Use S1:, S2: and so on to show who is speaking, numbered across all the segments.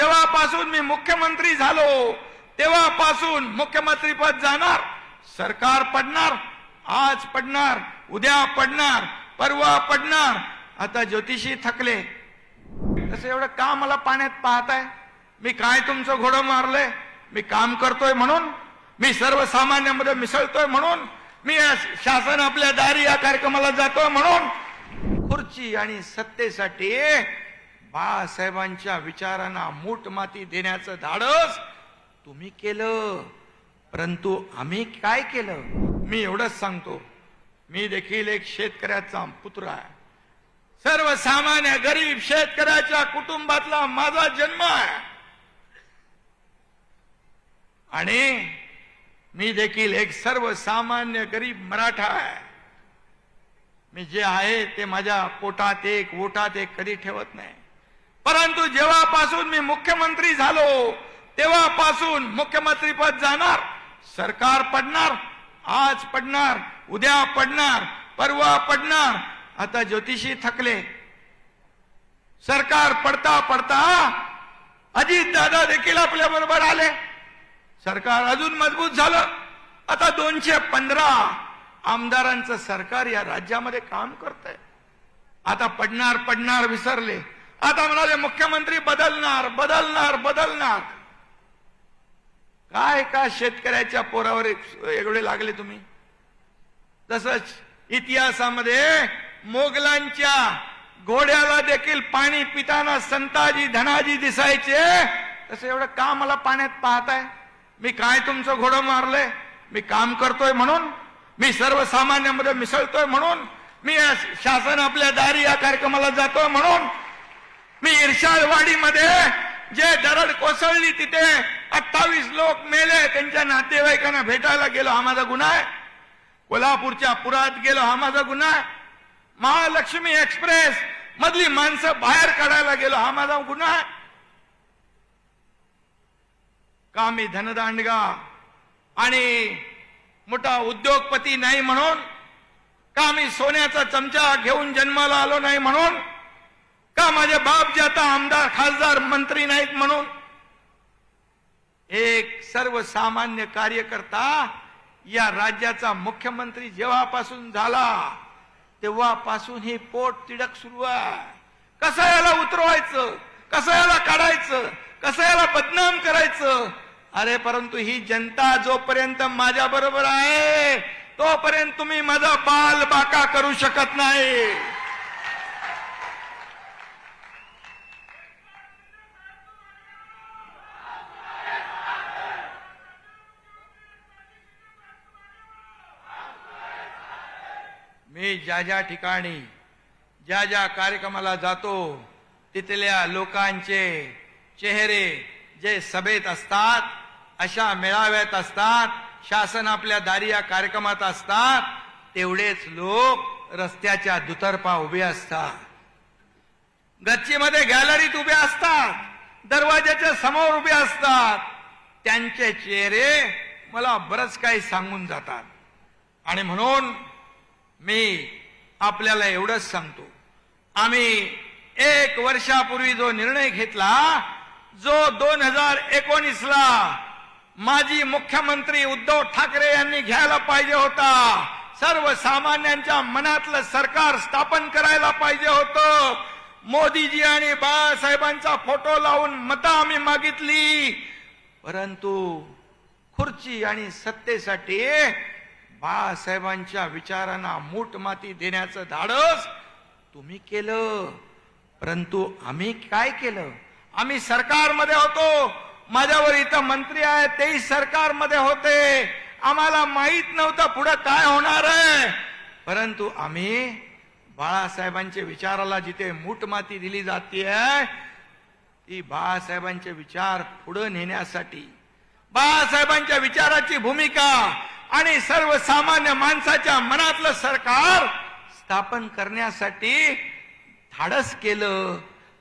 S1: जेव्हापासून मी मुख्यमंत्री झालो तेव्हापासून मुख्यमंत्री पद जाणार सरकार पडणार आज पडणार उद्या पडणार परवा पडणार. आता ज्योतिषी थकले. तसं एवढं का मला पाण्यात पाहताय? मी काय तुमचं घोडं मारलंय? मी काम करतोय म्हणून? मी सर्वसामान्यांमध्ये मिसळतोय म्हणून? मी शासन आपल्या दारी या कार्यक्रमाला जातोय म्हणून? खुर्ची आणि सत्तेसाठी बाळासाहेबांच्या विचारांना मूठ माती देण्याचं धाडस तुम्ही केलं. परंतु आम्ही काय केलं? मी एवढंच सांगतो. मी देखील एक शेतकऱ्याचा पुत्र आहे. सर्वसामान्य गरीब शेतकऱ्याच्या कुटुंबातला माझा जन्म आहे. आणि मी देखील एक सर्वसामान्य गरीब मराठा आहे. मी जे आहे ते माझ्या पोटात एक वोटात एक कधी ठेवत नाही. परंतु जेव्हापासून मी मुख्यमंत्री झालो तेव्हापासून मुख्यमंत्री पद जाणार सरकार पडणार आज पडणार उद्या पडणार परवा पडणार. आता ज्योतिषी थकले. सरकार पडता पडता अजित दादा देखील आपल्या बरोबर आले. सरकार अजून मजबूत झालं. आता दोनशे पंधरा आमदारांचं सरकार या राज्यामध्ये काम करतंय. आता पडणार पडणार विसरले. आता म्हणाले मुख्यमंत्री बदलणार बदलणार बदलणार. काय का शेतकऱ्याच्या पोरावर एवढे लागले तुम्ही? तसंच इतिहासामध्ये मोगलांच्या घोड्याला देखील पाणी पिताना संताजी धनाजी दिसायचे. तसं एवढं का मला पाण्यात पाहताय? मी काय तुमचं घोडं मारलंय? मी काम करतोय म्हणून? मी सर्वसामान्यामध्ये मिसळतोय म्हणून? मी शासन आपल्या दारी या कार्यक्रमाला जातोय म्हणून? मी इर्शाळवाडीमध्ये जे दरड कोसळली तिथे अठ्ठावीस लोक मेले. त्यांच्या नातेवाईकांना भेटायला गेलो. हा माझा गुन्हा आहे. कोल्हापूरच्या पुरात गेलो. हा माझा गुन्हा आहे. महालक्ष्मी एक्सप्रेस मधली माणसं बाहेर काढायला गेलो. हा माझा गुन्हा आहे. का मी धनदांडगा आणि मोठा उद्योगपती नाही म्हणून का मी सोन्याचा चमचा घेऊन जन्माला आलो नाही म्हणून का माझे बाप जे आता आमदार खासदार मंत्री नाहीत म्हणून? एक सर्वसामान्य कार्यकर्ता या राज्याचा मुख्यमंत्री जेव्हापासून झाला तेव्हापासून ही पोट तिडक सुरू आहे. कसं याला उतरवायचं? कसं याला काढायचं? कसं याला बदनाम करायचं? अरे परंतु ही जनता जोपर्यंत माझ्या बरोबर आहे तोपर्यंत तुम्ही माझा बाल बाका करू शकत नाही. मी ज्या ज्या ठिकाणी ज्या ज्या कार्यक्रमाला जातो तिथल्या लोकांचे चेहरे जे सभेत असतात अशा मेळाव्यात असतात शासन आपल्या दारी या कार्यक्रमात असतात तेवढेच लोक रस्त्याच्या दुतर्फा उभे असतात. गच्चीमध्ये गॅलरीत उभे असतात दरवाजाच्या समोर उभे असतात. त्यांचे चेहरे मला बरंच काही सांगून जातात. आणि म्हणून मी आपल्याला एवढंच सांगतो. आम्ही एक वर्षापूर्वी जो निर्णय घेतला जो दोन हजार एकोणीसला माजी मुख्यमंत्री उद्धव ठाकरे यांनी घ्यायला पाहिजे होता सर्वसामान्यांच्या मनातलं सरकार स्थापन करायला पाहिजे होतं. मोदीजी आणि बाळासाहेबांचा फोटो लावून मतं आम्ही मागितली. परंतु खुर्ची आणि सत्तेसाठी बाळासाहेबांच्या विचारांना मूठ माती देण्याचं धाडस तुम्ही केलं. परंतु आम्ही काय केलं? आम्ही सरकारमध्ये होतो. माझ्यावर इथं मंत्री आहे तेही सरकारमध्ये होते. आम्हाला माहीत नव्हतं पुढे काय होणार आहे. परंतु आम्ही बाळासाहेबांच्या विचाराला जिथे मूठ माती दिली जाते ती बाळासाहेबांचे विचार पुढे नेण्यासाठी. बाळासाहेबांच्या विचाराची भूमिका आणि सर्वसामान्य माणसाच्या मनातलं सरकार स्थापन करण्यासाठी धाडस केलं.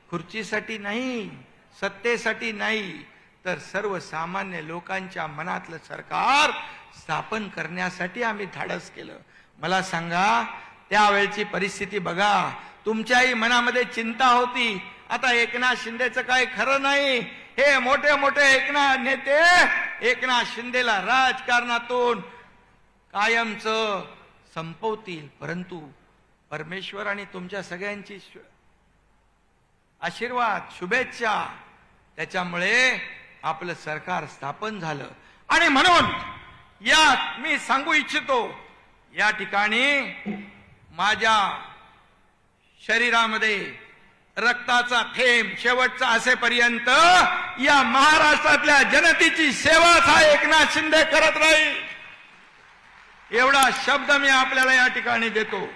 S1: खुर्चीसाठी नाही सत्तेसाठी नाही तर सर्वसामान्य लोकांच्या मनातलं सरकार स्थापन करण्यासाठी आम्ही धाडस केलं. मला सांगा त्यावेळची परिस्थिती बघा. तुमच्याही मनामध्ये चिंता होती. आता एकनाथ शिंदेचं काही खरं नाही. हे मोठे मोठे एकनाथ नेते एकनाथ शिंदेला राजकारणातून कायमचं संपवतील. परंतु परमेश्वर आणि तुमच्या सगळ्यांची आशीर्वाद शुभेच्छा. त्याच्यामुळे आपलं सरकार स्थापन झालं. आणि म्हणून यात मी सांगू इच्छितो या ठिकाणी माझ्या शरीरामध्ये रक्ताचा थेंब शेवटचा असेपर्यंत या महाराष्ट्रातल्या जनतेची सेवाच हा एकनाथ शिंदे करत राहील. एवढा शब्द मी आपल्याला या ठिकाणी देतो.